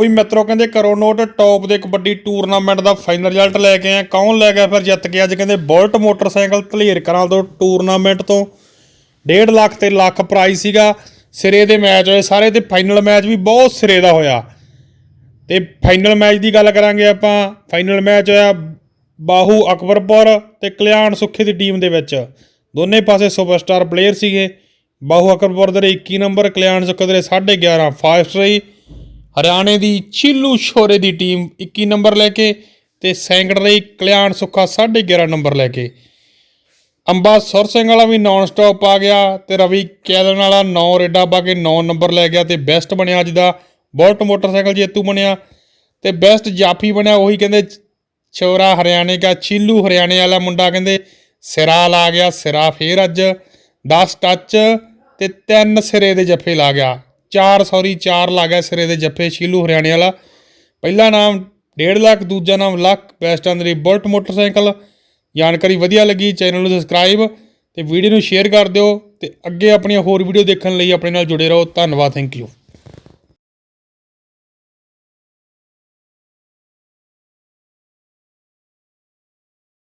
ਵੀ ਮਿੱਤਰੋ ਕਹਿੰਦੇ ਕਰੋ ਨੋਟ ਟੌਪ ਦੇ ਕਬੱਡੀ ਟੂਰਨਾਮੈਂਟ ਦਾ ਫਾਈਨਲ ਰਿਜ਼ਲਟ ਲੈ ਕੇ ਆਏ। ਕੌਣ ਲੈ ਗਿਆ ਫਿਰ ਜਿੱਤ ਕੇ? ਅੱਜ ਕਹਿੰਦੇ ਬੁਲਟ ਮੋਟਰਸਾਈਕਲ ਧਲੇਰ ਕਰਾਂ ਤੋਂ ਟੂਰਨਾਮੈਂਟ ਤੋਂ। 1.5 ਲੱਖ ਤੇ ਲੱਖ ਪ੍ਰਾਈਜ਼ ਸੀਗਾ। ਸਿਰੇ ਦੇ ਮੈਚ ਹੋਏ। ਸਾਰੇ ਤੇ ਫਾਈਨਲ ਮੈਚ ਵੀ ਬਹੁਤ ਸਿਰੇ ਦਾ ਹੋਇਆ। ਤੇ ਫਾਈਨਲ ਮੈਚ ਦੀ ਗੱਲ ਕਰਾਂਗੇ ਆਪਾਂ। ਫਾਈਨਲ ਮੈਚ ਹੋਇਆ ਬਾਹੂ ਅਕਬਰਪੁਰ ਤੇ ਕਲਿਆਣ ਸੁੱਖੇ ਦੀ ਟੀਮ ਦੇ ਵਿੱਚ। ਦੋਨੇ ਪਾਸੇ ਸੁਪਰਸਟਾਰ ਪਲੇਅਰ ਸੀਗੇ। ਬਾਹੂ ਅਕਬਰਪੁਰ ਦੇ 21 ਨੰਬਰ ਕਲਿਆਣ ਸੁੱਖੇ ਦੇ 11.5 ਫਾਸਟ ਰਹੀ। ਹਰਿਆਣੇ ਦੀ ਚੀਲੂ ਸ਼ੋਰੇ ਦੀ ਟੀਮ 21 ਨੰਬਰ ਲੈ ਕੇ ਤੇ ਸੈਂਕੜ ਰਹੀ ਕਲਿਆਣ ਸੁੱਖਾ 11.5 ਨੰਬਰ ਲੈ ਕੇ। ਅੰਬਾ ਸੁਰ ਸਿੰਘ ਵਾਲਾ ਵੀ ਨਾਨ ਸਟਾਪ ਆ ਗਿਆ ਤੇ ਰਵੀ ਕੈਲਨ ਵਾਲਾ 9 ਰੇਡਾ ਪਾ ਕੇ 9 ਨੰਬਰ ਲੈ ਗਿਆ ਤੇ ਬੈਸਟ ਬਣਿਆ ਅੱਜ ਦਾ। ਬੁਲਟ ਮੋਟਰਸਾਈਕਲ ਜੇਤੂ ਬਣਿਆ ਤੇ ਬੈਸਟ ਜਾਫੀ ਬਣਿਆ, ਉਹੀ ਕਹਿੰਦੇ ਛੋਰਾ ਹਰਿਆਣੇ ਦਾ, ਚੀਲੂ ਹਰਿਆਣੇ ਵਾਲਾ ਮੁੰਡਾ ਕਹਿੰਦੇ ਸਿਰਾ ਲਾ ਗਿਆ, ਸਿਰਾ ਫੇਰ ਅੱਜ। 10 ਟੱਚ ਤੇ ਤਿੰਨ ਸਿਰੇ ਦੇ ਜੱਫੇ ਲਾ ਗਿਆ। ਚਾਰ ਸੌਰੀ ਚਾਰ ਲਾ ਗਿਆ ਸਿਰੇ ਦੇ ਜੱਫੇ ਚੀਲੂ ਹਰਿਆਣੇ ਵਾਲਾ। ਪਹਿਲਾ ਨਾਮ 1.5 ਲੱਖ, ਦੂਜਾ ਨਾਮ ਲੱਖ ਬੈਸਟ ਅੰਦਰੀ ਬੁਲਟ ਮੋਟਰਸਾਈਕਲ। ਜਾਣਕਾਰੀ ਵਧੀਆ ਲੱਗੀ, ਚੈਨਲ ਨੂੰ ਸਬਸਕ੍ਰਾਈਬ ਤੇ ਵੀਡੀਓ ਨੂੰ ਸ਼ੇਅਰ ਕਰ ਦਿਓ ਤੇ ਅੱਗੇ ਆਪਣੀਆਂ ਹੋਰ ਵੀਡੀਓ ਦੇਖਣ ਲਈ ਆਪਣੇ ਨਾਲ ਜੁੜੇ ਰਹੋ। ਧੰਨਵਾਦ ਥੈਂਕ ਯੂ